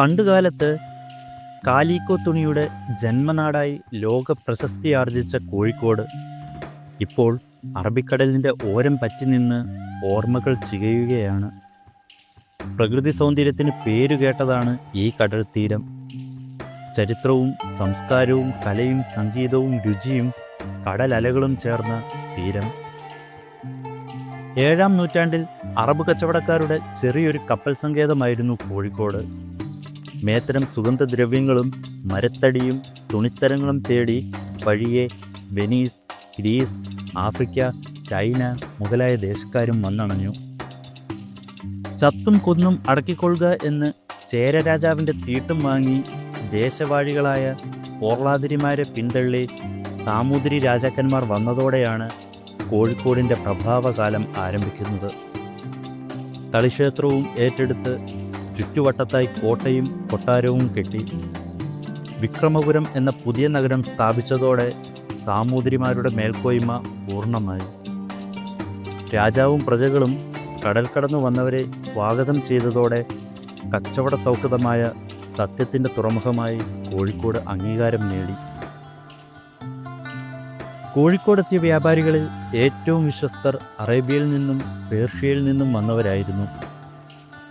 പണ്ടുകാലത്ത് കാലിക്കോ തുണിയുടെ ജന്മനാടായി ലോക പ്രശസ്തി ആർജിച്ച കോഴിക്കോട് ഇപ്പോൾ അറബിക്കടലിന്റെ ഓരം പറ്റി നിന്ന് ഓർമ്മകൾ ചികയുകയാണ്. പ്രകൃതി സൗന്ദര്യത്തിന് പേരുകേട്ടതാണ് ഈ കടൽ തീരം ചരിത്രവും സംസ്കാരവും കലയും സംഗീതവും രുചിയും കടലലകളും ചേർന്ന തീരം. ഏഴാം നൂറ്റാണ്ടിൽ അറബ് കച്ചവടക്കാരുടെ ചെറിയൊരു കപ്പൽ സങ്കേതമായിരുന്നു കോഴിക്കോട്. മേത്തരം സുഗന്ധദ്രവ്യങ്ങളും മരത്തടിയും തുണിത്തരങ്ങളും തേടി വഴിയെ വെനീസ് ഗ്രീസ് ആഫ്രിക്ക ചൈന മുതലായ ദേശക്കാരും വന്നണഞ്ഞു. ചത്തും കൊന്നും അടക്കിക്കൊള്ളുക എന്ന് ചേരരാജാവിന്റെ തീട്ടും വാങ്ങി ദേശവാഴികളായ പോർളാതിരിമാരെ പിന്തള്ളി സാമൂതിരി രാജാക്കന്മാർ വന്നതോടെയാണ് കോഴിക്കോടിന്റെ പ്രഭാവകാലം ആരംഭിക്കുന്നത്. തളിക്ഷേത്രവും ഏറ്റെടുത്ത് ചുറ്റുവട്ടത്തായി കോട്ടയും കൊട്ടാരവും കെട്ടി വിക്രമപുരം എന്ന പുതിയ നഗരം സ്ഥാപിച്ചതോടെ സാമൂതിരിമാരുടെ മേൽക്കോയ്മ പൂർണമായി. രാജാവും പ്രജകളും കടൽ കടന്നു വന്നവരെ സ്വാഗതം ചെയ്തതോടെ കച്ചവട സൗഹൃദമായ സത്യത്തിന്റെ തുറമുഖമായി കോഴിക്കോട് അംഗീകാരം നേടി. കോഴിക്കോടെത്തിയ വ്യാപാരികളിൽ ഏറ്റവും വിശ്വസ്തർ അറേബ്യയിൽ നിന്നും പേർഷ്യയിൽ നിന്നും വന്നവരായിരുന്നു.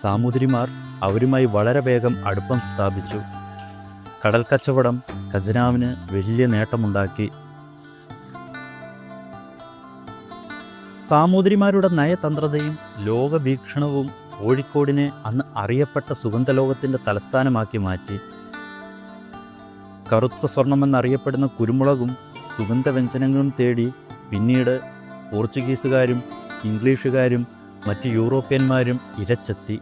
സാമൂതിരിമാർ അവരുമായി വളരെ വേഗം അടുപ്പം സ്ഥാപിച്ചു. കടൽ കച്ചവടം ഖജനാവിന് വലിയ നേട്ടമുണ്ടാക്കി. സാമൂതിരിമാരുടെ നയതന്ത്രതയും ലോകവീക്ഷണവും കോഴിക്കോടിനെ അന്ന് അറിയപ്പെട്ട സുഗന്ധലോകത്തിന്റെ തലസ്ഥാനമാക്കി മാറ്റി. കറുത്ത സ്വർണമെന്നറിയപ്പെടുന്ന കുരുമുളകും സുഗന്ധവ്യഞ്ജനങ്ങളും തേടി പിന്നീട് പോർച്ചുഗീസുകാരും ഇംഗ്ലീഷുകാരും മറ്റ് യൂറോപ്യന്മാരും ഇരച്ചെത്തി.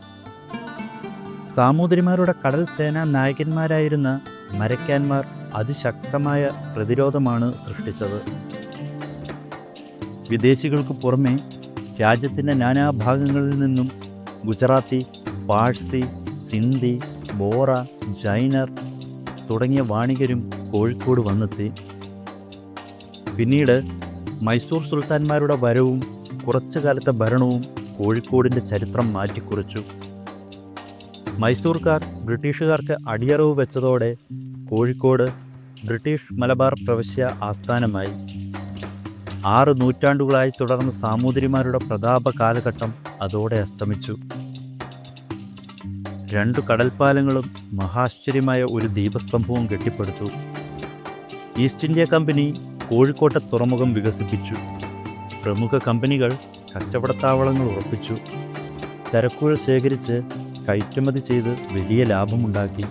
സാമൂതിരിമാരുടെ കടൽ സേനാ നായകന്മാരായിരുന്ന മരക്കാന്മാർ അതിശക്തമായ പ്രതിരോധമാണ് സൃഷ്ടിച്ചത്. വിദേശികൾക്ക് പുറമെ രാജ്യത്തിന്റെ നാനാഭാഗങ്ങളിൽ നിന്നും ഗുജറാത്തി പാഴ്സി സിന്ധി ബോറ ജൈനർ തുടങ്ങിയ വാണികരും കോഴിക്കോട് വന്നെത്തി. പിന്നീട് മൈസൂർ സുൽത്താൻമാരുടെ വരവും കുറച്ചു കാലത്തെ ഭരണവും കോഴിക്കോടിന്റെ ചരിത്രം മാറ്റിക്കുറിച്ചു. മൈസൂർക്കാർ ബ്രിട്ടീഷുകാർക്ക് അടിയറവ് വെച്ചതോടെ കോഴിക്കോട് ബ്രിട്ടീഷ് മലബാർ പ്രവശ്യ ആസ്ഥാനമായി. ആറ് നൂറ്റാണ്ടുകളായി തുടർന്ന സാമൂതിരിമാരുടെ പ്രതാപ കാലഘട്ടം അതോടെ അസ്തമിച്ചു. രണ്ടു കടൽപ്പാലങ്ങളും മഹാശ്ചര്യമായ ഒരു ദീപസ്തംഭവും കെട്ടിപ്പടുത്തു. ഈസ്റ്റ് ഇന്ത്യ കമ്പനി കോഴിക്കോട്ടെ തുറമുഖം വികസിപ്പിച്ചു. പ്രമുഖ കമ്പനികൾ കച്ചവടത്താവളങ്ങൾ ഉറപ്പിച്ചു. ചരക്കുകൾ ശേഖരിച്ച് കയറ്റുമതി ചെയ്ത് വലിയ ലാഭമുണ്ടാക്കി.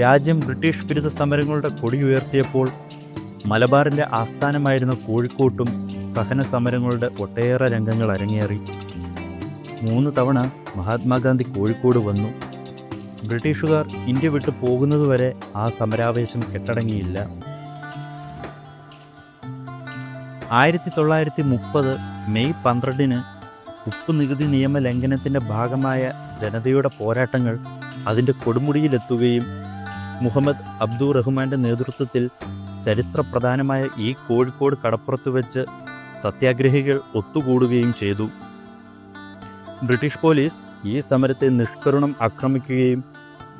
രാജ്യം ബ്രിട്ടീഷ് വിരുദ്ധ സമരങ്ങളുടെ കൊടി ഉയർത്തിയപ്പോൾ മലബാറിന്റെ ആസ്ഥാനമായിരുന്ന കോഴിക്കോട്ടും സഹന സമരങ്ങളുടെ ഒട്ടേറെ രംഗങ്ങൾ അരങ്ങേറി. മൂന്ന് തവണ മഹാത്മാഗാന്ധി കോഴിക്കോട് വന്നു. ബ്രിട്ടീഷുകാർ ഇന്ത്യ വിട്ടു പോകുന്നതുവരെ ആ സമരാവേശം കെട്ടടങ്ങിയില്ല. ആയിരത്തി തൊള്ളായിരത്തി മുപ്പത് മെയ് പന്ത്രണ്ടിന് ഉപ്പ് നികുതി നിയമ ലംഘനത്തിന്റെ ഭാഗമായ ജനതയുടെ പോരാട്ടങ്ങൾ അതിന്റെ കൊടുമുടിയിലെത്തുകയും മുഹമ്മദ് അബ്ദു റഹ്മാന്റെ നേതൃത്വത്തിൽ ചരിത്രപ്രധാനമായ ഈ കോഴിക്കോട് കടപ്പുറത്ത് വെച്ച് സത്യാഗ്രഹികൾ ഒത്തുകൂടുകയും ചെയ്തു. ബ്രിട്ടീഷ് പോലീസ് ഈ സമരത്തെ നിഷ്കരുണം ആക്രമിക്കുകയും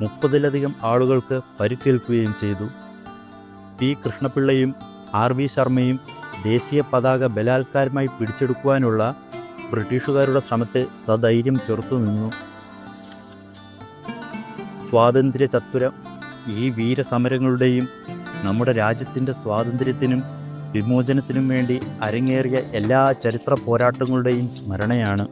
മുപ്പതിലധികം ആളുകൾക്ക് പരിക്കേൽക്കുകയും ചെയ്തു. പി. കൃഷ്ണപിള്ളയും ആർ. വി. ശർമ്മയും ദേശീയ പതാക ബലാത്കാരമായി പിടിച്ചെടുക്കുവാനുള്ള ബ്രിട്ടീഷുകാരുടെ ശ്രമത്തെ സധൈര്യം ചെറുത്തുനിന്നു സ്വാതന്ത്ര്യ ചത്തുര ഈ വീരസമരങ്ങളുടെയും നമ്മുടെ രാജ്യത്തിന്റെ സ്വാതന്ത്ര്യത്തിനും വിമോചനത്തിനും വേണ്ടി അരങ്ങേറിയ എല്ലാ ചരിത്ര പോരാട്ടങ്ങളുടെയും സ്മരണയാണ്.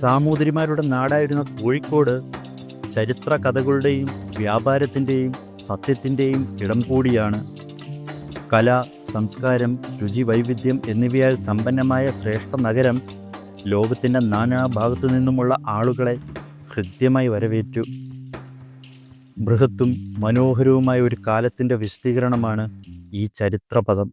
സാമൂതിരിമാരുടെ നാടായിരുന്ന കോഴിക്കോട് ചരിത്ര കഥകളുടെയും വ്യാപാരത്തിന്റെയും സത്യത്തിന്റെയും ഇടം കൂടിയാണ്. കല സംസ്കാരം രുചി വൈവിധ്യം എന്നിവയാൽ സമ്പന്നമായ ശ്രേഷ്ഠ നഗരം ലോകത്തിന്റെ നാനാഭാഗത്തു നിന്നുമുള്ള ആളുകളെ ഹൃദ്യമായി വരവേറ്റു. ബൃഹത്തും മനോഹരവുമായ ഒരു കാലത്തിന്റെ വിശദീകരണമാണ് ഈ ചരിത്രപദം